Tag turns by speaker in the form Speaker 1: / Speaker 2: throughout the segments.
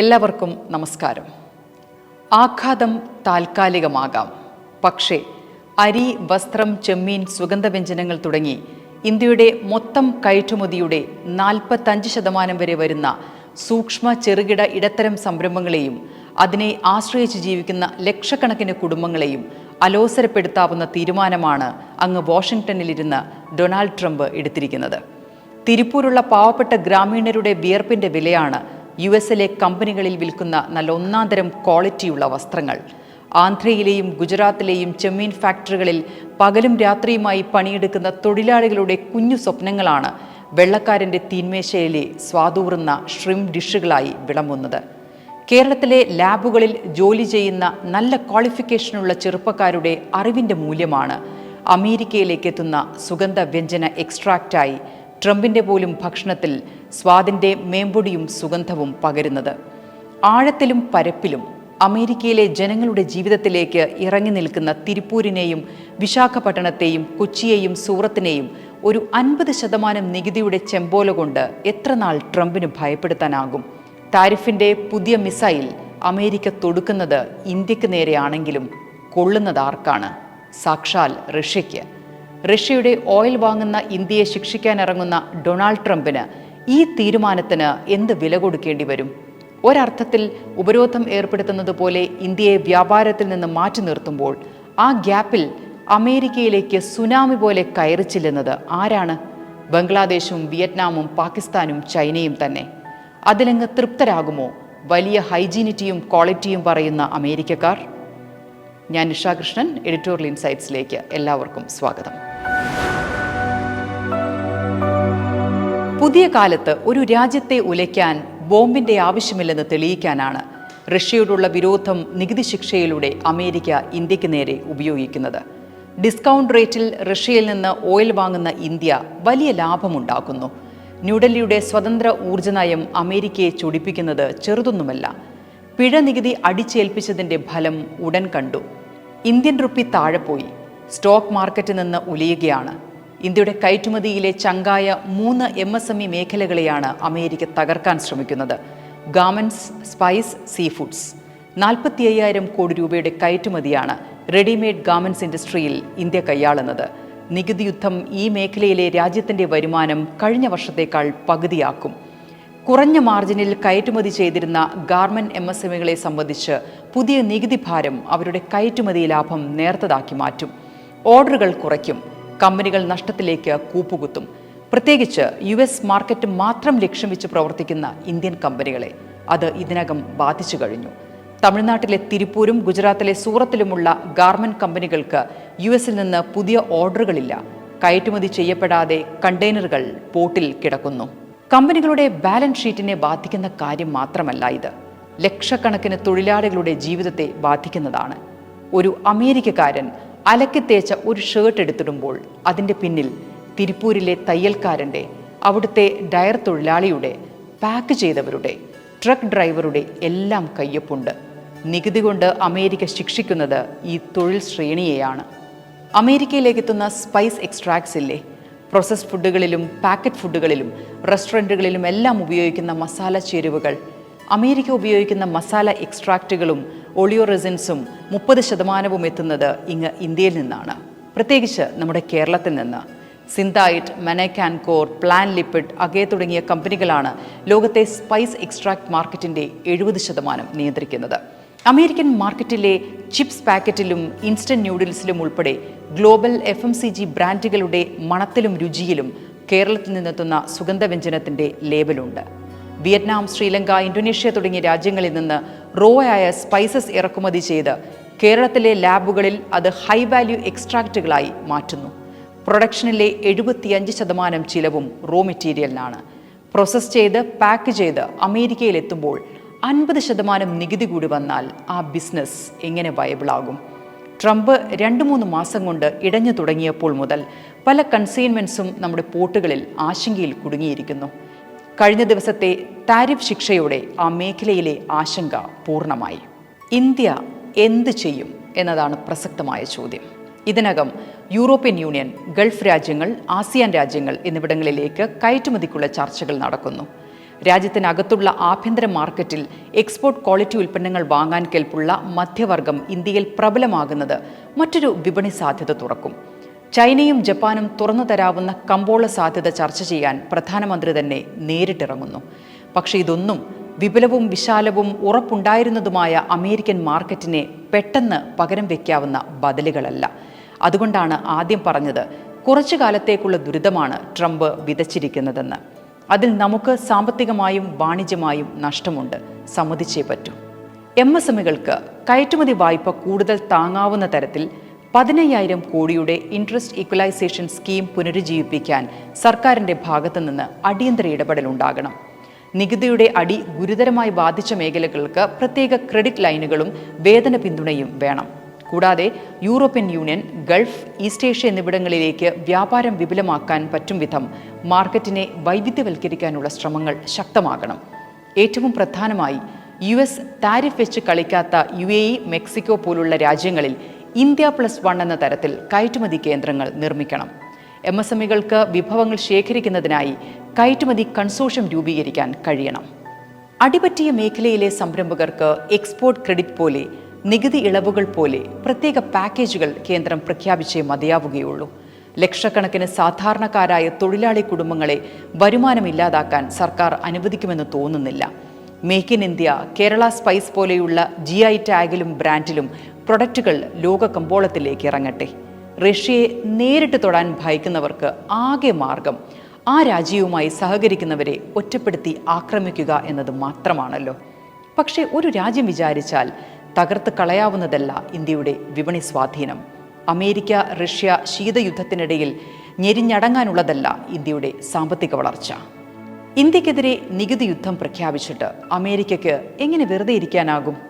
Speaker 1: എല്ലാവർക്കും നമസ്കാരം. ആഘാതം താൽക്കാലികമാകാം. പക്ഷേ അരി വസ്ത്രം ചെമ്മീൻ സുഗന്ധവ്യഞ്ജനങ്ങൾ തുടങ്ങി ഇന്ത്യയുടെ മൊത്തം കയറ്റുമതിയുടെ നാൽപ്പത്തഞ്ച് ശതമാനം വരെ വരുന്ന സൂക്ഷ്മ ചെറുകിട ഇടത്തരം സംരംഭങ്ങളെയും അതിനെ ആശ്രയിച്ച് ജീവിക്കുന്ന ലക്ഷക്കണക്കിന് കുടുംബങ്ങളെയും അലോസരപ്പെടുത്താവുന്ന തീരുമാനമാണ് അങ്ങ് വാഷിംഗ്ടണിലിരുന്ന് ഡൊണാൾഡ് ട്രംപ് എടുത്തിരിക്കുന്നത്. തിരുപ്പൂരുള്ള പാവപ്പെട്ട ഗ്രാമീണരുടെ വിയർപ്പിന്റെ വിലയാണ് യു എസിലെ കമ്പനികളിൽ വിൽക്കുന്ന നല്ല ഒന്നാന്തരം ക്വാളിറ്റിയുള്ള വസ്ത്രങ്ങൾ. ആന്ധ്രയിലെയും ഗുജറാത്തിലെയും ചെമ്മീൻ ഫാക്ടറികളിൽ പകലും രാത്രിയുമായി പണിയെടുക്കുന്ന തൊഴിലാളികളുടെ കുഞ്ഞു സ്വപ്നങ്ങളാണ് വെള്ളക്കാരന്റെ തീന്മേശയിലെ സ്വാതൂറുന്ന ഷ്രിം ഡിഷുകളായി വിളമ്പുന്നത്. കേരളത്തിലെ ലാബുകളിൽ ജോലി ചെയ്യുന്ന നല്ല ക്വാളിഫിക്കേഷനുള്ള ചെറുപ്പക്കാരുടെ അറിവിന്റെ മൂല്യമാണ് അമേരിക്കയിലേക്ക് എത്തുന്ന സുഗന്ധ വ്യഞ്ജന എക്സ്ട്രാക്റ്റായി ട്രംപിന്റെ പോലും ഭക്ഷണത്തിൽ സ്വാദിന്റെ മേമ്പൊടിയും സുഗന്ധവും പകരുന്നത്. ആഴത്തിലും പരപ്പിലും അമേരിക്കയിലെ ജനങ്ങളുടെ ജീവിതത്തിലേക്ക് ഇറങ്ങി നിൽക്കുന്ന തിരുപ്പൂരിനെയും വിശാഖപട്ടണത്തെയും കൊച്ചിയെയും സൂറത്തിനെയും ഒരു അൻപത് ശതമാനം നികുതിയുടെ ചെമ്പോല കൊണ്ട് എത്ര നാൾ ട്രംപിന് ഭയപ്പെടുത്താനാകും? താരിഫിന്റെ പുതിയ മിസൈൽ അമേരിക്ക തൊടുക്കുന്നത് ഇന്ത്യയ്ക്ക് നേരെയാണെങ്കിലും കൊള്ളുന്നത് ആർക്കാണ്? സാക്ഷാൽ റഷ്യയ്ക്ക്. റഷ്യയുടെ ഓയിൽ വാങ്ങുന്ന ഇന്ത്യയെ ശിക്ഷിക്കാനിറങ്ങുന്ന ഡൊണാൾഡ് ട്രംപിന് ഈ തീരുമാനത്തിന് എന്ത് വില കൊടുക്കേണ്ടി വരും? ഒരർത്ഥത്തിൽ ഉപരോധം ഏർപ്പെടുത്തുന്നത് പോലെ ഇന്ത്യയെ വ്യാപാരത്തിൽ നിന്ന് മാറ്റി നിർത്തുമ്പോൾ ആ ഗ്യാപ്പിൽ അമേരിക്കയിലേക്ക് സുനാമി പോലെ കയറി ചെല്ലുന്നത് ആരാണ്? ബംഗ്ലാദേശും വിയറ്റ്നാമും പാകിസ്ഥാനും ചൈനയും തന്നെ. അതിലങ്ങ് തൃപ്തരാകുമോ? വലിയ ഹൈജീനിറ്റിയും ക്വാളിറ്റിയും പറയുന്ന അമേരിക്കക്കാർ? ഞാൻ നിഷാകൃഷ്ണൻ എഡിറ്റോറിയൽ ഇൻസൈറ്റ്സിലേക്ക് എല്ലാവർക്കും സ്വാഗതം. പുതിയ കാലത്ത് ഒരു രാജ്യത്തെ ഉലയ്ക്കാൻ ബോംബിന്റെ ആവശ്യമില്ലെന്ന് തെളിയിക്കാനാണ് റഷ്യയോടുള്ള വിരോധം നികുതി ശിക്ഷയിലൂടെ അമേരിക്ക ഇന്ത്യയ്ക്ക് നേരെ ഉപയോഗിക്കുന്നത്. ഡിസ്കൗണ്ട് റേറ്റിൽ റഷ്യയിൽ നിന്ന് ഓയിൽ വാങ്ങുന്ന ഇന്ത്യ വലിയ ലാഭമുണ്ടാക്കുന്നു. ന്യൂഡൽഹിയുടെ സ്വതന്ത്ര ഊർജ നയം അമേരിക്കയെ ചൊടിപ്പിക്കുന്നത് ചെറുതൊന്നുമല്ല. പിഴ നികുതി അടിച്ചേൽപ്പിച്ചതിന്റെ ഫലം ഉടൻ കണ്ടു. ഇന്ത്യൻ റുപ്പി താഴെ പോയി. സ്റ്റോക്ക് മാർക്കറ്റിൽ നിന്ന് ഉലയുകയാണ് ഇന്ത്യയുടെ കയറ്റുമതിയിലെ ചങ്കായ മൂന്ന് എം എസ് എം ഇ മേഖലകളെയാണ് അമേരിക്ക തകർക്കാൻ ശ്രമിക്കുന്നത്. ഗാമൻസ് സ്പൈസ് സീ ഫുഡ്സ് നാൽപ്പത്തി അയ്യായിരം കോടി രൂപയുടെ കയറ്റുമതിയാണ് റെഡിമെയ്ഡ് ഗാമൻസ് ഇൻഡസ്ട്രിയിൽ ഇന്ത്യ കൈയാളുന്നത്. നികുതി യുദ്ധം ഈ മേഖലയിലെ രാജ്യത്തിന്റെ വരുമാനം കഴിഞ്ഞ വർഷത്തേക്കാൾ പകുതിയാക്കും. കുറഞ്ഞ മാർജിനിൽ കയറ്റുമതി ചെയ്തിരുന്ന ഗാർമെന്റ് എം എസ് എമ്മികളെ സംബന്ധിച്ച് പുതിയ നികുതി ഭാരം അവരുടെ കയറ്റുമതി ലാഭം നേർത്തതാക്കി മാറ്റും. ഓർഡറുകൾ കുറയ്ക്കും. കമ്പനികൾ നഷ്ടത്തിലേക്ക് കൂപ്പുകുത്തും. പ്രത്യേകിച്ച് യു എസ് മാർക്കറ്റ് മാത്രം ലക്ഷ്യം വെച്ച് പ്രവർത്തിക്കുന്ന ഇന്ത്യൻ കമ്പനികളെ അത് ഇതിനകം ബാധിച്ചു കഴിഞ്ഞു. തമിഴ്നാട്ടിലെ തിരുപ്പൂരും ഗുജറാത്തിലെ സൂറത്തിലുമുള്ള ഗാർമെന്റ് കമ്പനികൾക്ക് യു എസിൽ നിന്ന് പുതിയ ഓർഡറുകളില്ല. കയറ്റുമതി ചെയ്യപ്പെടാതെ കണ്ടെയ്നറുകൾ പോട്ടിൽ കിടക്കുന്നു. കമ്പനികളുടെ ബാലൻസ് ഷീറ്റിനെ ബാധിക്കുന്ന കാര്യം മാത്രമല്ല ഇത്. ലക്ഷക്കണക്കിന് തൊഴിലാളികളുടെ ജീവിതത്തെ ബാധിക്കുന്നതാണ്. ഒരു അമേരിക്കക്കാരൻ അലക്കി തേച്ച ഒരു ഷർട്ട് എടുത്തിടുമ്പോൾ അതിന്റെ പിന്നിൽ തിരുപ്പൂരിലെ തയ്യൽക്കാരന്റെ അവിടുത്തെ ഡയർ തൊഴിലാളിയുടെ പാക്ക് ചെയ്തവരുടെ ട്രക്ക് ഡ്രൈവറുടെ എല്ലാം കയ്യൊപ്പുണ്ട്. നികുതി കൊണ്ട് അമേരിക്ക ശിക്ഷിക്കുന്നത് ഈ തൊഴിൽ ശ്രേണിയെയാണ്. അമേരിക്കയിലേക്ക് എത്തുന്ന സ്പൈസ് എക്സ്ട്രാക്ട്സ് ഇല്ലേ? പ്രോസസ്ഡ് ഫുഡുകളിലും പാക്കറ്റ് ഫുഡുകളിലും റെസ്റ്റോറന്റുകളിലും എല്ലാം ഉപയോഗിക്കുന്ന മസാല ചേരുവകൾ അമേരിക്ക ഉപയോഗിക്കുന്ന മസാല എക്സ്ട്രാക്റ്റുകളും ഒളിയോ റെസിൻസും മുപ്പത് ശതമാനവും എത്തുന്നത് ഇങ്ങ് ഇന്ത്യയിൽ നിന്നാണ്. പ്രത്യേകിച്ച് നമ്മുടെ കേരളത്തിൽ നിന്ന്. സിന്തായിറ്റ് കോർ പ്ലാൻ ലിപ്പിഡ് അഗേ തുടങ്ങിയ കമ്പനികളാണ് ലോകത്തെ സ്പൈസ് എക്സ്ട്രാക്ട് മാർക്കറ്റിന്റെ എഴുപത് ശതമാനം നിയന്ത്രിക്കുന്നത്. അമേരിക്കൻ മാർക്കറ്റിലെ ചിപ്സ് പാക്കറ്റിലും ഇൻസ്റ്റന്റ് ന്യൂഡിൽസിലും ഉൾപ്പെടെ global F M C G ബ്രാൻഡുകളുടെ മണത്തിലും രുചിയിലും കേരളത്തിൽ നിന്നെത്തുന്ന സുഗന്ധവ്യഞ്ജനത്തിന്റെ ലേബലുണ്ട്. വിയറ്റ്നാം ശ്രീലങ്ക ഇന്തോനേഷ്യ തുടങ്ങിയ രാജ്യങ്ങളിൽ നിന്ന് റോ ആയ സ്പൈസസ് ഇറക്കുമതി ചെയ്ത് കേരളത്തിലെ ലാബുകളിൽ അത് ഹൈ വാല്യൂ എക്സ്ട്രാക്റ്റുകളായി മാറ്റുന്നു. പ്രൊഡക്ഷനിലെ എഴുപത്തിയഞ്ച് ശതമാനം ചിലവും റോ മെറ്റീരിയലിനാണ് പ്രോസസ് ചെയ്ത് പാക്ക് ചെയ്ത് അമേരിക്കയിലെത്തുമ്പോൾ അൻപത് ശതമാനം നികുതി കൂടി വന്നാൽ ആ ബിസിനസ് എങ്ങനെ വയബിളാകും ട്രംപ് രണ്ട് മൂന്ന് മാസം കൊണ്ട് ഇടഞ്ഞു തുടങ്ങിയപ്പോൾ മുതൽ പല കൺസൈൻമെൻസും നമ്മുടെ പോർട്ടുകളിൽ ആശങ്കയിൽ കുടുങ്ങിയിരിക്കുന്നു. കഴിഞ്ഞ ദിവസത്തെ താരിഫ് ശിക്ഷയോടെ ആ മേഖലയിലെ ആശങ്ക പൂർണമായി. ഇന്ത്യ എന്ത് ചെയ്യും എന്നതാണ് പ്രസക്തമായ ചോദ്യം. ഇതിനകം യൂറോപ്യൻ യൂണിയൻ ഗൾഫ് രാജ്യങ്ങൾ ആസിയാൻ രാജ്യങ്ങൾ എന്നിവിടങ്ങളിലേക്ക് കയറ്റുമതിക്കുള്ള ചർച്ചകൾ നടക്കുന്നു. രാജ്യത്തിനകത്തുള്ള ആഭ്യന്തര മാർക്കറ്റിൽ എക്സ്പോർട്ട് ക്വാളിറ്റി ഉൽപ്പന്നങ്ങൾ വാങ്ങാൻ കേൾപ്പുള്ള മധ്യവർഗം ഇന്ത്യയിൽ പ്രബലമാകുന്നത് മറ്റൊരു വിപണി സാധ്യത തുറക്കും. ചൈനയും ജപ്പാനും തുറന്നു തരാവുന്ന കമ്പോള സാധ്യത ചർച്ച ചെയ്യാൻ പ്രധാനമന്ത്രി തന്നെ നേരിട്ടിറങ്ങുന്നു. പക്ഷേ ഇതൊന്നും വിപുലവും വിശാലവും ഉറപ്പുണ്ടായിരുന്നതുമായ അമേരിക്കൻ മാർക്കറ്റിനെ പെട്ടെന്ന് പകരം വയ്ക്കാവുന്ന ബദലുകളല്ല. അതുകൊണ്ടാണ് ആദ്യം പറഞ്ഞത് കുറച്ചു കാലത്തേക്കുള്ള ദുരിതമാണ് ട്രംപ് വിതച്ചിരിക്കുന്നതെന്ന്. അതിൽ നമുക്ക് സാമ്പത്തികമായും വാണിജ്യമായും നഷ്ടമുണ്ട്. സമ്മതിച്ചേ പറ്റൂ. എം എസ് എമ്മുകൾക്ക് കയറ്റുമതി വായ്പ കൂടുതൽ താങ്ങാവുന്ന തരത്തിൽ പതിനയ്യായിരം കോടിയുടെ ഇൻട്രസ്റ്റ് ഇക്വലൈസേഷൻ സ്കീം പുനരുജ്ജീവിപ്പിക്കാൻ സർക്കാരിന്റെ ഭാഗത്തുനിന്ന് അടിയന്തര ഇടപെടലുണ്ടാകണം. നികുതിയുടെ അടി ഗുരുതരമായി ബാധിച്ച മേഖലകൾക്ക് പ്രത്യേക ക്രെഡിറ്റ് ലൈനുകളും വേതന പിന്തുണയും വേണം. കൂടാതെ European union gulf east Asia എന്നിവിടങ്ങളിലേക്ക് വ്യാപാരം വിപുലമാക്കാൻ പറ്റും വിധം മാർക്കറ്റിനെ വൈവിധ്യവൽക്കരിക്കാനുള്ള ശ്രമങ്ങൾ ശക്തമാകണം. ഏറ്റവും പ്രധാനമായി യു എസ് താരിഫ് വെച്ച് കളിക്കാത്ത യു എ ഇ മെക്സിക്കോ പോലുള്ള രാജ്യങ്ങളിൽ ഇന്ത്യ പ്ലസ് വൺ എന്ന തരത്തിൽ കയറ്റുമതി കേന്ദ്രങ്ങൾ നിർമ്മിക്കണം. എം എസ് എം ഇകൾക്ക് വിഭവങ്ങൾ ശേഖരിക്കുന്നതിനായി കയറ്റുമതി കൺസോഷ്യം രൂപീകരിക്കാൻ കഴിയണം. അടിപറ്റിയ മേഖലയിലെ സംരംഭകർക്ക് എക്സ്പോർട്ട് ക്രെഡിറ്റ് പോലെ നികുതി ഇളവുകൾ പോലെ പ്രത്യേക പാക്കേജുകൾ കേന്ദ്രം പ്രഖ്യാപിച്ചേ മതിയാവുകയുള്ളൂ. ലക്ഷക്കണക്കിന് സാധാരണക്കാരായ തൊഴിലാളി കുടുംബങ്ങളെ വരുമാനമില്ലാതാക്കാൻ സർക്കാർ അനുവദിക്കുമെന്ന് തോന്നുന്നില്ല. Make in India Kerala spice പോലെയുള്ള ജി ഐ ടാഗിലും ബ്രാൻഡിലും പ്രൊഡക്റ്റുകൾ ലോക കമ്പോളത്തിലേക്ക് ഇറങ്ങട്ടെ. റഷ്യയെ നേരിട്ട് തൊടാൻ ഭയക്കുന്നവർക്ക് ആകെ മാർഗം ആ രാജ്യവുമായി സഹകരിക്കുന്നവരെ ഒറ്റപ്പെടുത്തി ആക്രമിക്കുക എന്നത് മാത്രമാണല്ലോ. പക്ഷേ ഒരു രാജ്യം വിചാരിച്ചാൽ തകർത്ത് കളയാവുന്നതല്ല ഇന്ത്യയുടെ വിപണി സ്വാധീനം. അമേരിക്ക റഷ്യ ശീതയുദ്ധത്തിനിടയിൽ ഞെരിഞ്ഞടങ്ങാനുള്ളതല്ല ഇന്ത്യയുടെ സാമ്പത്തിക വളർച്ച. ഇന്ത്യക്കെതിരെ നികുതി യുദ്ധം പ്രഖ്യാപിച്ചിട്ട് അമേരിക്കയ്ക്ക് എങ്ങനെ വെറുതെ ഇരിക്കാനാകും?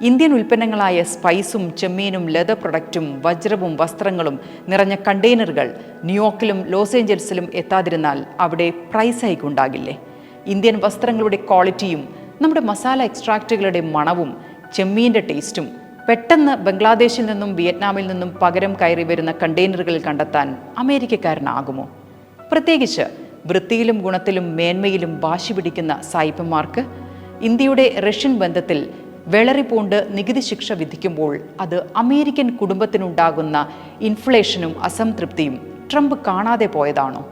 Speaker 1: ഇന്ത്യൻ ഉൽപ്പന്നങ്ങളായ സ്പൈസും ചെമ്മീനും ലെതർ പ്രൊഡക്റ്റും വജ്രവും വസ്ത്രങ്ങളും നിറഞ്ഞ കണ്ടെയ്നറുകൾ ന്യൂയോർക്കിലും ലോസ് ഏഞ്ചൽസിലും എത്താതിരുന്നാൽ അവിടെ പ്രൈസ് ഹൈക്ക് ഉണ്ടാകില്ലേ? ഇന്ത്യൻ വസ്ത്രങ്ങളുടെ ക്വാളിറ്റിയും നമ്മുടെ മസാല എക്സ്ട്രാക്റ്റുകളുടെ മണവും ചെമ്മീന്റെ ടേസ്റ്റും പെട്ടെന്ന് ബംഗ്ലാദേശിൽ നിന്നും വിയറ്റ്നാമിൽ നിന്നും പകരം കയറി വരുന്ന കണ്ടെയ്നറുകളിൽ കണ്ടെത്താൻ അമേരിക്കക്കാരനാകുമോ? പ്രത്യേകിച്ച് വൃത്തിയിലും ഗുണത്തിലും മേന്മയിലും വാശി പിടിക്കുന്ന സായിപ്പന്മാർക്ക് ഇന്ത്യയുടെ റഷ്യൻ ബന്ധത്തിൽ വെളറിപ്പൂണ്ട് നികുതി ശിക്ഷ വിധിക്കുമ്പോൾ അത് അമേരിക്കൻ കുടുംബത്തിനുണ്ടാകുന്ന ഇൻഫ്ലേഷനും അസംതൃപ്തിയും ട്രംപ് കാണാതെ പോയതാണോ?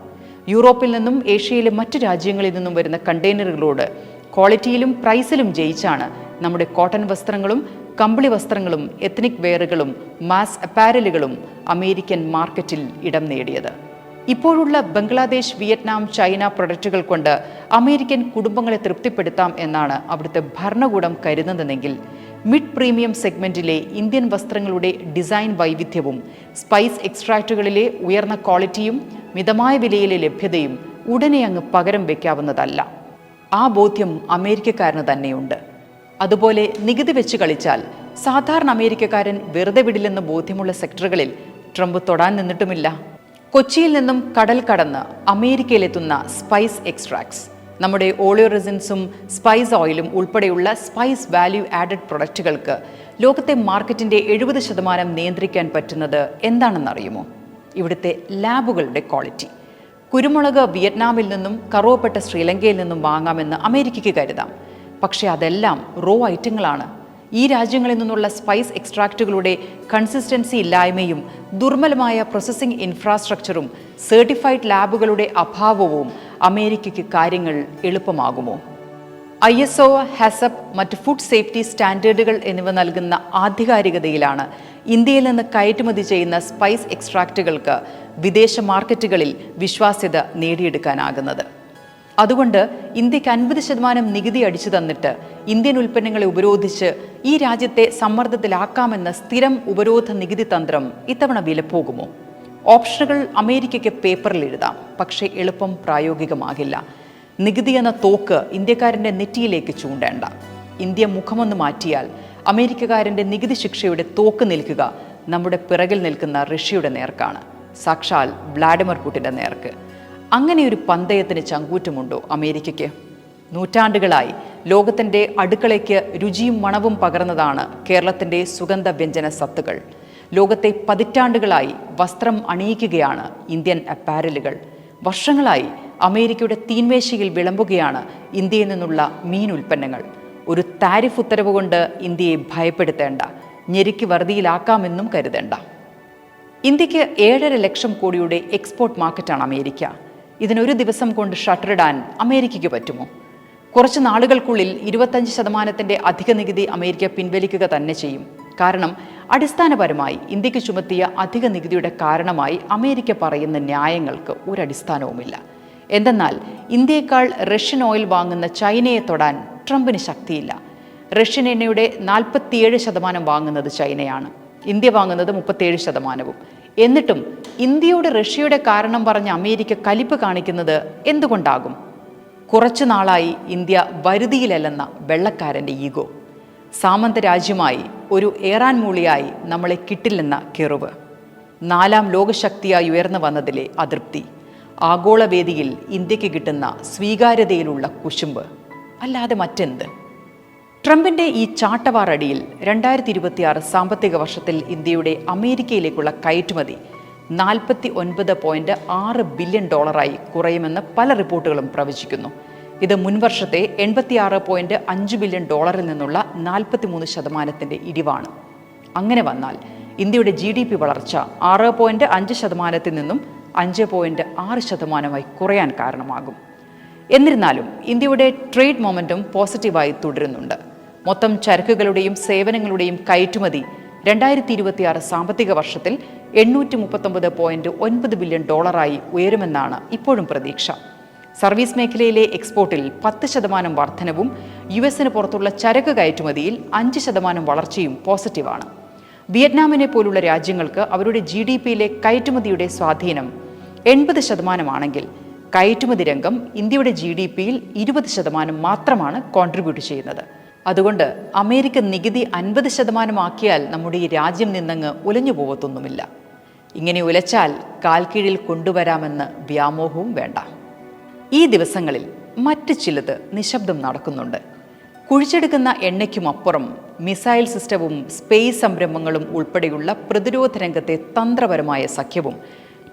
Speaker 1: യൂറോപ്പിൽ നിന്നും ഏഷ്യയിലെ മറ്റ് രാജ്യങ്ങളിൽ നിന്നും വരുന്ന കണ്ടെയ്നറുകളോട് ക്വാളിറ്റിയിലും പ്രൈസിലും ജയിച്ചാണ് നമ്മുടെ കോട്ടൺ വസ്ത്രങ്ങളും കമ്പിളി വസ്ത്രങ്ങളും എത്നിക് വെയറുകളും മാസ് അപ്പാരലുകളും അമേരിക്കൻ മാർക്കറ്റിൽ ഇടം നേടിയത്. ഇപ്പോഴുള്ള ബംഗ്ലാദേശ് വിയറ്റ്നാം ചൈന പ്രൊഡക്റ്റുകൾ കൊണ്ട് അമേരിക്കൻ കുടുംബങ്ങളെ തൃപ്തിപ്പെടുത്താം എന്നാണ് അവിടുത്തെ ഭരണകൂടം കരുതുന്നതെങ്കിൽ മിഡ് പ്രീമിയം സെഗ്മെന്റിലെ ഇന്ത്യൻ വസ്ത്രങ്ങളുടെ ഡിസൈൻ വൈവിധ്യവും സ്പൈസ് എക്സ്ട്രാക്റ്റുകളിലെ ഉയർന്ന ക്വാളിറ്റിയും മിതമായ വിലയിലെ ലഭ്യതയും ഉടനെ അങ്ങ് പകരം വയ്ക്കാവുന്നതല്ല ആ ബോധ്യം അമേരിക്കക്കാരന് തന്നെയുണ്ട്. അതുപോലെ നികുതി വെച്ച് കളിച്ചാൽ സാധാരണ അമേരിക്കക്കാരൻ വെറുതെ വിടില്ലെന്ന് ബോധ്യമുള്ള സെക്ടറുകളിൽ ട്രംപ് തൊടാൻ നിന്നിട്ടുമില്ല. കൊച്ചിയിൽ നിന്നും കടൽ കടന്ന് അമേരിക്കയിലെത്തുന്ന സ്പൈസ് എക്സ്ട്രാക്ട്സ് നമ്മുടെ ഓളിയോ റെസിൻസും സ്പൈസ് ഓയിലും ഉൾപ്പെടെയുള്ള സ്പൈസ് വാല്യൂ ആഡഡ് പ്രൊഡക്റ്റുകൾക്ക് ലോകത്തെ മാർക്കറ്റിന്റെ എഴുപത് ശതമാനം നിയന്ത്രിക്കാൻ പറ്റുന്നത് എന്താണെന്നറിയുമോ ഇവിടുത്തെ ലാബുകളുടെ ക്വാളിറ്റി കുരുമുളക് വിയറ്റ്നാമിൽ നിന്നും കറുവപ്പെട്ട ശ്രീലങ്കയിൽ നിന്നും വാങ്ങാമെന്ന് അമേരിക്കയ്ക്ക് കരുതാം. പക്ഷേ അതെല്ലാം റോ ഐറ്റങ്ങളാണ് ഈ രാജ്യങ്ങളിൽ നിന്നുള്ള സ്പൈസ് എക്സ്ട്രാക്റ്റുകളുടെ കൺസിസ്റ്റൻസി ഇല്ലായ്മയും ദുർബലമായ പ്രോസസ്സിംഗ് ഇൻഫ്രാസ്ട്രക്ചറും സർട്ടിഫൈഡ് ലാബുകളുടെ അഭാവവും അമേരിക്കയ്ക്ക് കാര്യങ്ങൾ എളുപ്പമാകുമോ? ഐ എസ് ഒ ഹാസപ്പ് മറ്റ് ഫുഡ് സേഫ്റ്റി സ്റ്റാൻഡേർഡുകൾ എന്നിവ നൽകുന്ന ആധികാരികതയിലാണ് ഇന്ത്യയിൽ നിന്ന് കയറ്റുമതി ചെയ്യുന്ന സ്പൈസ് എക്സ്ട്രാക്റ്റുകൾക്ക് വിദേശ മാർക്കറ്റുകളിൽ വിശ്വാസ്യത നേടിയെടുക്കാനാകുന്നത്. അതുകൊണ്ട് ഇന്ത്യയ്ക്ക് അൻപത് ശതമാനം നികുതി അടിച്ചു തന്നിട്ട് ഇന്ത്യൻ ഉൽപ്പന്നങ്ങളെ ഉപരോധിച്ച് ഈ രാജ്യത്തെ സമ്മർദ്ദത്തിലാക്കാമെന്ന സ്ഥിരം ഉപരോധ നികുതി തന്ത്രം ഇത്തവണ വിലപ്പോകുമോ ഓപ്ഷനുകൾ അമേരിക്കയ്ക്ക് പേപ്പറിൽ എഴുതാം പക്ഷേ എളുപ്പം പ്രായോഗികമാകില്ല. നികുതി എന്ന തോക്ക് ഇന്ത്യക്കാരന്റെ നെറ്റിയിലേക്ക് ചൂണ്ടേണ്ട. ഇന്ത്യ മുഖമൊന്ന് മാറ്റിയാൽ അമേരിക്കക്കാരന്റെ നികുതി ശിക്ഷയുടെ തോക്ക് നിൽക്കുക നമ്മുടെ പിറകിൽ നിൽക്കുന്ന റഷ്യയുടെ നേർക്കാണ്. സാക്ഷാൽ വ്ളാഡിമിർ പുടിന്റെ നേർക്ക്. അങ്ങനെ ഒരു പന്തയത്തിന് ചങ്കൂറ്റമുണ്ടോ അമേരിക്കയ്ക്ക്? നൂറ്റാണ്ടുകളായി ലോകത്തിന്റെ അടുക്കളയ്ക്ക് രുചിയും മണവും പകർന്നതാണ് കേരളത്തിന്റെ സുഗന്ധ വ്യഞ്ജന സത്തുകൾ. ലോകത്തെ പതിറ്റാണ്ടുകളായി വസ്ത്രം അണിയിക്കുകയാണ് ഇന്ത്യൻ അപ്പാരലുകൾ. വർഷങ്ങളായി അമേരിക്കയുടെ തീൻമേശയിൽ വിളമ്പുകയാണ് ഇന്ത്യയിൽ നിന്നുള്ള മീൻ ഉൽപ്പന്നങ്ങൾ. ഒരു താരിഫ് ഉത്തരവ് കൊണ്ട് ഇന്ത്യയെ ഭയപ്പെടുത്തേണ്ട ഞെരുക്കി വറുതിയിലാക്കാമെന്നും കരുതേണ്ട. ഇന്ത്യയ്ക്ക് ഏഴര ലക്ഷം കോടിയുടെ എക്സ്പോർട്ട് മാർക്കറ്റാണ് അമേരിക്ക. ഇതിനൊരു ദിവസം കൊണ്ട് ഷട്ടറിടാൻ അമേരിക്കയ്ക്ക് പറ്റുമോ? കുറച്ച് നാളുകൾക്കുള്ളിൽ ഇരുപത്തഞ്ച് ശതമാനത്തിന്റെ അധിക നികുതി അമേരിക്ക പിൻവലിക്കുക തന്നെ ചെയ്യും. കാരണം അടിസ്ഥാനപരമായി ഇന്ത്യയ്ക്ക് ചുമത്തിയ അധിക നികുതിയുടെ കാരണമായി അമേരിക്ക പറയുന്ന ന്യായങ്ങൾക്ക് ഒരടിസ്ഥാനവുമില്ല. എന്തെന്നാൽ ഇന്ത്യയേക്കാൾ റഷ്യൻ ഓയിൽ വാങ്ങുന്ന ചൈനയെ തൊടാൻ ട്രംപിന് ശക്തിയില്ല. റഷ്യൻ എണ്ണയുടെ നാൽപ്പത്തിയേഴ് ശതമാനം വാങ്ങുന്നത് ചൈനയാണ്. ഇന്ത്യ വാങ്ങുന്നത് മുപ്പത്തിയേഴ് ശതമാനവും. എന്നിട്ടും ഇന്ത്യയുടെ റഷ്യയുടെ കാരണം പറഞ്ഞ് അമേരിക്ക കലിപ്പ് കാണിക്കുന്നത് എന്തുകൊണ്ടാകും? കുറച്ചു നാളായി ഇന്ത്യ വരുതിയിലല്ലെന്ന വെള്ളക്കാരന്റെ ഈഗോ. സാമന്ത രാജ്യമായി ഒരു ഏറാൻ മൂളിയായി നമ്മളെ കിട്ടില്ലെന്ന കെറുവ്. നാലാം ലോകശക്തിയായി ഉയർന്നു വന്നതിലെ അതൃപ്തി. ആഗോളവേദിയിൽ ഇന്ത്യയ്ക്ക് കിട്ടുന്ന സ്വീകാര്യതയിലുള്ള കുശുമ്പ്. അല്ലാതെ മറ്റെന്ത്? ട്രംപിന്റെ ഈ ചാട്ടവാറടിയിൽ രണ്ടായിരത്തി ഇരുപത്തിയാറ് സാമ്പത്തിക വർഷത്തിൽ ഇന്ത്യയുടെ അമേരിക്കയിലേക്കുള്ള കയറ്റുമതി നാൽപ്പത്തി ഒൻപത് പോയിന്റ് ആറ് ബില്യൺ ഡോളറായി കുറയുമെന്ന് പല റിപ്പോർട്ടുകളും പ്രവചിക്കുന്നു. ഇത് മുൻവർഷത്തെ എൺപത്തിയാറ് പോയിന്റ് അഞ്ച് ബില്യൺ ഡോളറിൽ നിന്നുള്ള നാൽപ്പത്തിമൂന്ന് ശതമാനത്തിന്റെ ഇടിവാണ്. അങ്ങനെ വന്നാൽ ഇന്ത്യയുടെ ജി ഡി പി വളർച്ച ആറ് പോയിന്റ് അഞ്ച് ശതമാനത്തിൽ നിന്നും അഞ്ച് പോയിന്റ് ആറ് ശതമാനമായി കുറയാൻ കാരണമാകും. എന്നിരുന്നാലും ഇന്ത്യയുടെ ട്രേഡ് മൊമെന്റും പോസിറ്റീവായി തുടരുന്നുണ്ട്. മൊത്തം ചരക്കുകളുടെയും സേവനങ്ങളുടെയും കയറ്റുമതി രണ്ടായിരത്തി ഇരുപത്തിയാറ് സാമ്പത്തിക വർഷത്തിൽ എണ്ണൂറ്റി മുപ്പത്തൊമ്പത് പോയിന്റ് ഒൻപത് ബില്യൺ ഡോളറായി ഉയരുമെന്നാണ് ഇപ്പോഴും പ്രതീക്ഷ. സർവീസ് മേഖലയിലെ എക്സ്പോർട്ടിൽ പത്ത് ശതമാനം വർധനവും യു എസിന് പുറത്തുള്ള ചരക്ക് കയറ്റുമതിയിൽ അഞ്ച് ശതമാനം വളർച്ചയും പോസിറ്റീവാണ്. വിയറ്റ്നാമിനെ പോലുള്ള രാജ്യങ്ങൾക്ക് അവരുടെ ജി ഡി പിയിലെ കയറ്റുമതിയുടെ സ്വാധീനം എൺപത് ശതമാനമാണെങ്കിൽ കയറ്റുമതി രംഗം ഇന്ത്യയുടെ ജി ഡി പിയിൽ ഇരുപത് ശതമാനം മാത്രമാണ് കോൺട്രിബ്യൂട്ട് ചെയ്യുന്നത്. അതുകൊണ്ട് അമേരിക്ക നികുതി അൻപത് ശതമാനമാക്കിയാൽ നമ്മുടെ ഈ രാജ്യം നിന്നങ്ങ് ഉലഞ്ഞു പോകത്തൊന്നുമില്ല ഇങ്ങനെ ഉലച്ചാൽ കാൽക്കീഴിൽ കൊണ്ടുവരാമെന്ന് വ്യാമോഹവും വേണ്ട. ഈ ദിവസങ്ങളിൽ മറ്റ് ചിലത് നിശബ്ദം നടക്കുന്നുണ്ട്. കുഴിച്ചെടുക്കുന്ന എണ്ണയ്ക്കുമപ്പുറം മിസൈൽ സിസ്റ്റവും സ്പേസ് സംരംഭങ്ങളും ഉൾപ്പെടെയുള്ള പ്രതിരോധ രംഗത്തെ തന്ത്രപരമായ സഖ്യവും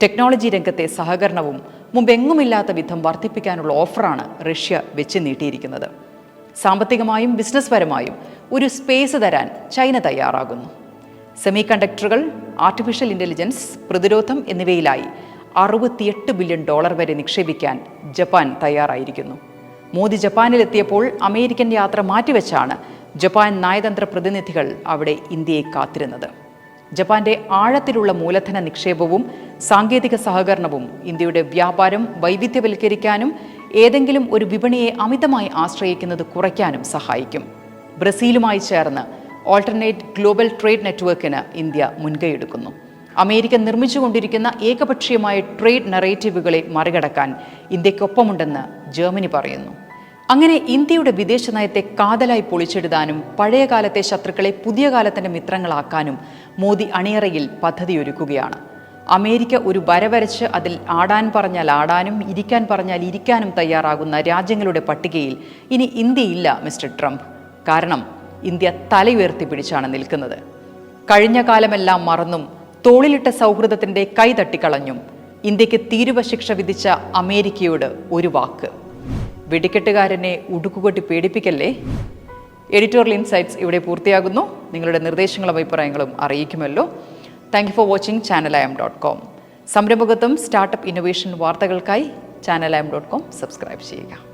Speaker 1: ടെക്നോളജി രംഗത്തെ സഹകരണവും മുമ്പെങ്ങുമില്ലാത്ത വിധം വർദ്ധിപ്പിക്കാനുള്ള ഓഫറാണ് റഷ്യ വെച്ച് നീട്ടിയിരിക്കുന്നത്. സാമ്പത്തികമായും ബിസിനസ് പരമായും ഒരു സ്പേസ് തരാൻ ചൈന തയ്യാറാകുന്നു. സെമി കണ്ടക്ടറുകൾ ആർട്ടിഫിഷ്യൽ ഇന്റലിജൻസ് പ്രതിരോധം എന്നിവയിലായി അറുപത്തിയെട്ട് ബില്യൺ ഡോളർ വരെ നിക്ഷേപിക്കാൻ ജപ്പാൻ തയ്യാറായിരിക്കുന്നു. മോദി ജപ്പാനിലെത്തിയപ്പോൾ അമേരിക്കൻ യാത്ര മാറ്റിവെച്ചാണ് ജപ്പാൻ നയതന്ത്ര പ്രതിനിധികൾ അവിടെ ഇന്ത്യയെ കാത്തിരുന്നത്. ജപ്പാന്റെ ആഴത്തിലുള്ള മൂലധന നിക്ഷേപവും സാങ്കേതിക സഹകരണവും ഇന്ത്യയുടെ വ്യാപാരം വൈവിധ്യവൽക്കരിക്കാനും ഏതെങ്കിലും ഒരു വിപണിയെ അമിതമായി ആശ്രയിക്കുന്നത് കുറയ്ക്കാനും സഹായിക്കും. ബ്രസീലുമായി ചേർന്ന് ഓൾട്ടർനേറ്റ് ഗ്ലോബൽ ട്രേഡ് നെറ്റ്വർക്കിന് ഇന്ത്യ മുൻകൈയെടുക്കുന്നു. അമേരിക്ക നിർമ്മിച്ചുകൊണ്ടിരിക്കുന്ന ഏകപക്ഷീയമായ ട്രേഡ് നറേറ്റീവുകളെ മറികടക്കാൻ ഇന്ത്യക്കൊപ്പമുണ്ടെന്ന് ജർമ്മനി പറയുന്നു. അങ്ങനെ ഇന്ത്യയുടെ വിദേശ നയത്തെ കാതലായി പൊളിച്ചെടുത്താനും പഴയകാലത്തെ ശത്രുക്കളെ പുതിയ കാലത്തിന്റെ മിത്രങ്ങളാക്കാനും മോദി അണിയറയിൽ പദ്ധതിയൊരുക്കുകയാണ്. അമേരിക്ക ഒരു വരവരച്ച് അതിൽ ആടാൻ പറഞ്ഞാൽ ആടാനും ഇരിക്കാൻ പറഞ്ഞാൽ ഇരിക്കാനും തയ്യാറാകുന്ന രാജ്യങ്ങളുടെ പട്ടികയിൽ ഇനി ഇന്ത്യയില്ല മിസ്റ്റർ ട്രംപ്. കാരണം ഇന്ത്യ തലയുയർത്തി പിടിച്ചാണ് നിൽക്കുന്നത്. കഴിഞ്ഞ കാലമെല്ലാം മറന്നും തോളിലിട്ട സൗഹൃദത്തിന്റെ കൈ തട്ടിക്കളഞ്ഞും ഇന്ത്യയ്ക്ക് തീരുവ ശിക്ഷ വിധിച്ച അമേരിക്കയോട് ഒരു വാക്ക്. വെടിക്കെട്ടുകാരനെ ഉടുക്കുകൊട്ടി പേടിപ്പിക്കല്ലേ? എഡിറ്റോറിയൽ ഇൻസൈറ്റ്സ് ഇവിടെ പൂർത്തിയാകുന്നു. നിങ്ങളുടെ നിർദ്ദേശങ്ങളും അഭിപ്രായങ്ങളും അറിയിക്കുമല്ലോ. Thank you for watching channel I M dot com സംരംഭകത്വം startup innovation വാർത്തകൾക്കായി channel I M dot com subscribe ചെയ്യുക.